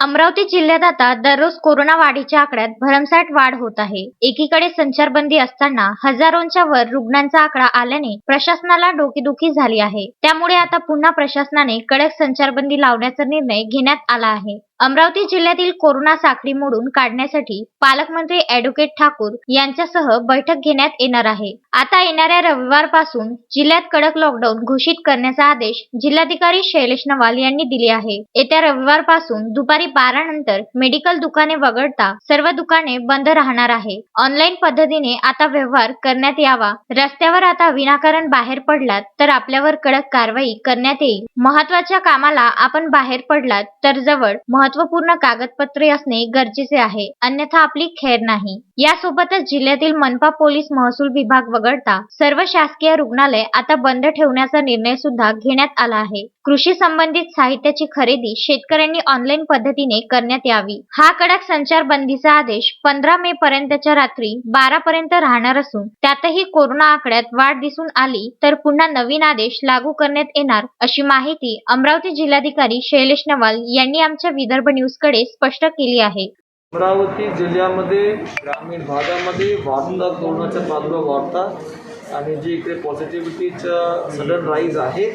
अमरावती जिल्ह्यात आता दररोज कोरोना वाढीच्या आकड्यात भरमसाठ वाढ होत आहे. एकीकडे संचारबंदी असताना हजारोंच्या वर रुग्णांचा आकडा आल्याने प्रशासनाला डोकेदुखी झाली आहे. त्यामुळे आता पुन्हा प्रशासनाने कडक संचारबंदी लावण्याचा निर्णय घेण्यात आला आहे. अमरावती जिल्ह्यातील कोरोना साखळी मोडून काढण्यासाठी पालकमंत्री अॅडव्होकेट ठाकूर यांच्यासह बैठक घेण्यात येणार आहे. आता येणाऱ्या रविवारपासून जिल्ह्यात कडक लॉकडाऊन घोषित करण्याचा आदेश जिल्हाधिकारी शैलेश नवाल यांनी दिले आहे. येत्या रविवारपासून दुपारी बारा नंतर मेडिकल दुकाने वगळता सर्व दुकाने बंद राहणार आहे. ऑनलाईन पद्धतीने आता व्यवहार करण्यात यावा. रस्त्यावर आता विनाकारण बाहेर पडलात तर आपल्यावर कडक कारवाई करण्यात येईल. महत्त्वाच्या कामाला आपण बाहेर पडलात तर जवळ महत्त्वपूर्ण कागदपत्रे असणे गरजेचे आहे. अन्यथा आपली खैर नाही. यासोबतच जिल्ह्यातील मनपा पोलीस महसूल विभाग वगळता सर्व शासकीय रुग्णालय आता बंद ठेवण्याचा निर्णय सुद्धा घेण्यात आला आहे. कृषी संबंधित साहित्याची खरेदी शेतकऱ्यांनी ऑनलाईन पद्धतीने करण्यात यावी. हा कडक संचारबंदीचा आदेश पंधरा मे पर्यंतच्या रात्री बारा पर्यंत राहणार असून त्यातही कोरोना आकड्यात वाढ दिसून आली तर पुन्हा नवीन आदेश लागू करण्यात येणार अशी माहिती अमरावती जिल्हाधिकारी शैलेश नवाल यांनी आमच्या विदर्भ न्यूजकडे स्पष्ट केली आहे. अमरावती जिल्ह्यामध्ये ग्रामीण भागामध्ये वारंवार कोरोनाचा प्रादुर्भाव वाढता आणि जी इकडे पॉझिटिव्हिटीचा सडन राईज आहे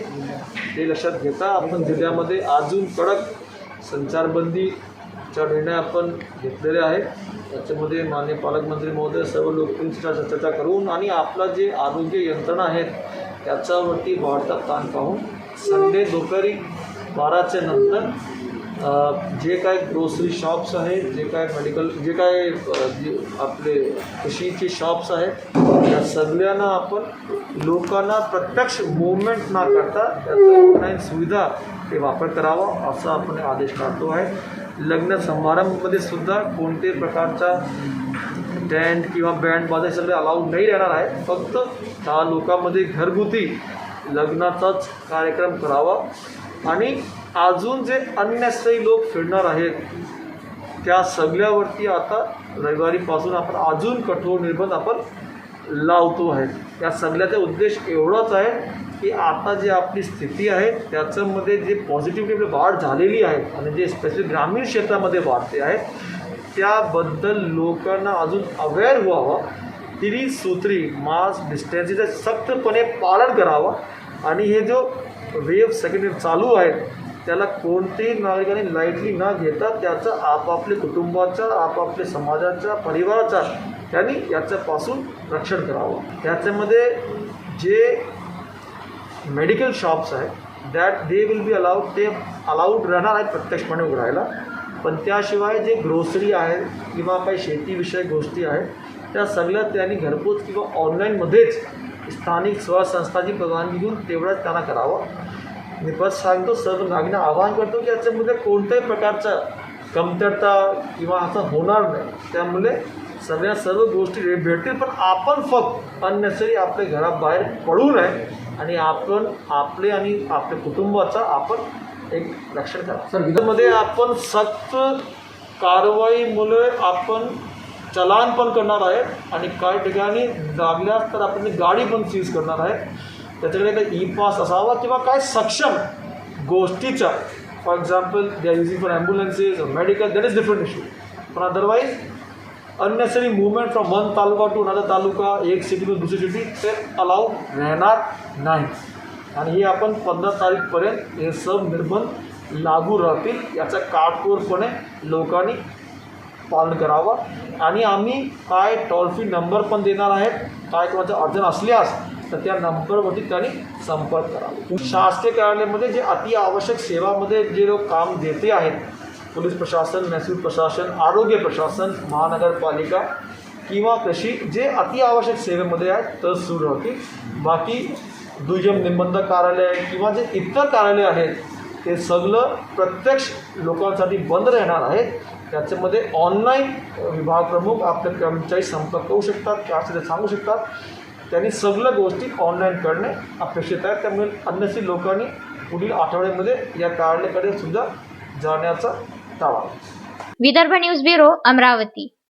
ते लक्षात घेता आपण जिल्ह्यामध्ये अजून कडक संचारबंदीचा निर्णय आपण घेतलेले आहे त्याच्यामध्ये माननीय पालकमंत्री महोदय सर्व लोकांची चर्चा करून आणि आपला जे आरोग्य यंत्रणा आहेत त्याच्यावरती वाढता ताण पाहून संडे दुपारी बाराच्या नंतर जे काय ग्रोसरी शॉप्स आहेत जे काय मेडिकल जे काय जे आपले कृषीचे शॉप्स आहेत त्या सगळ्यांना आपण लोकांना प्रत्यक्ष मुवमेंट न करता त्याचा ऑनलाईन सुविधा ते वापर करावा असा आपण आदेश काढतो आहे. लग्न समारंभामध्ये सुद्धा कोणत्याही प्रकारचा टेंट किंवा बँड बाजा सगळे अलाउड नाही राहणार आहे. फक्त त्या लोकांमध्ये घरगुती लग्नाचाच कार्यक्रम करावा आणि अजून जे अन्यस्थायी लोक फिरणार आहेत त्या सगळ्यावरती आता रविवारीपासून आपण अजून कठोर निर्बंध आपण लावतो आहे. या सगळ्याचा उद्देश एवढाच आहे की आता जी आपली स्थिती आहे त्याच्यामध्ये जे पॉझिटिव्हिटी वाढ झालेली आहे आणि जे स्पेशली ग्रामीण क्षेत्रामध्ये वाढते आहे त्याबद्दल लोकांना अजून अवेअर व्हावं त्रिसूत्री मास्क डिस्टन्सिंगचं सक्तपणे पालन करावं आणि हे जो वेव सेकंड वेव्ह चालू आहे त्याला कोणतेही नागरिकांनी लाईटली न घेता त्याचं आपापल्या कुटुंबाचा आपापल्या समाजाचा परिवाराचा त्यांनी याच्यापासून रक्षण करावं. त्याच्यामध्ये जे मेडिकल शॉप्स आहेत that they will be allowed ते अलाउड राहणार आहेत प्रत्यक्षपणे उघडायला. पण त्याशिवाय जे ग्रोसरी आहे किंवा काही शेतीविषयक गोष्टी आहेत त्या सगळ्या त्यांनी घरपोच किंवा ऑनलाईनमध्येच स्थानिक स्वसंस्थाची परवानगी घेऊन तेवढंच त्यांना करावं. मी परत सांगतो सर्व नागरिकांना आवाहन करतो की याच्यामध्ये कोणत्याही प्रकारचा कमतरता किंवा असं होणार नाही. त्यामुळे सगळ्या सर्व गोष्टी भेटतील पण आपण फक्त अननेसरी आपल्या घराबाहेर पडू नये आणि आपण आपले आणि आपल्या कुटुंबाचा आपण एक रक्षण करा. सर विधानमध्ये आपण सक्त कारवाईमुळे आपण चलान पण करणार आहे आणि काही ठिकाणी लागल्यास तर आपण गाडी पण सीज करणार आहे त्याच्याकडे काही ई पास असावा किंवा काय सक्षम गोष्टीचा for example they are using for ambulances medical that is different issue पण otherwise unnecessary movement from one taluka to another taluka एक सिटीतून दुसरी सिटी ते अलाउड राहणार नाही. आणि हे आपण पंधरा तारीखपर्यंत हे सब निर्बंध लागू राहतील याचा काटकोरपणे लोकांनी पालन करावं. आणि आम्ही काय टोल फ्री नंबर पण देणार आहेत काय कोणाचं अडचण असल्यास तर त्या नंबरवरती त्यांनी संपर्क करावा शासकीय कार्यालयामध्ये जे अति आवश्यक सेवामध्ये जे लोक काम देते आहेत पोलीस प्रशासन महसूल प्रशासन आरोग्य प्रशासन महानगरपालिका किंवा कृषी जे अति आवश्यक सेवेमध्ये आहेत तर सुरू होतील. बाकी दुय्यम निबंधक कार्यालय किंवा जे इतर कार्यालय आहेत ते सगळं प्रत्यक्ष लोकांसाठी बंद राहणार आहे त्याच्यामध्ये ऑनलाईन विभाग प्रमुख आपले कर्मचारी संपर्क करू शकतात त्यासाठी ते सांगू शकतात. त्यांनी सगळं गोष्टी ऑनलाईन करणे अपेक्षित आहे. त्यामुळे अन्यशी लोकांनी पुढील आठवड्यामध्ये या कार्यालयाकडे सुद्धा जाण्याचा दावा. Vidarbha news bureau Amravati.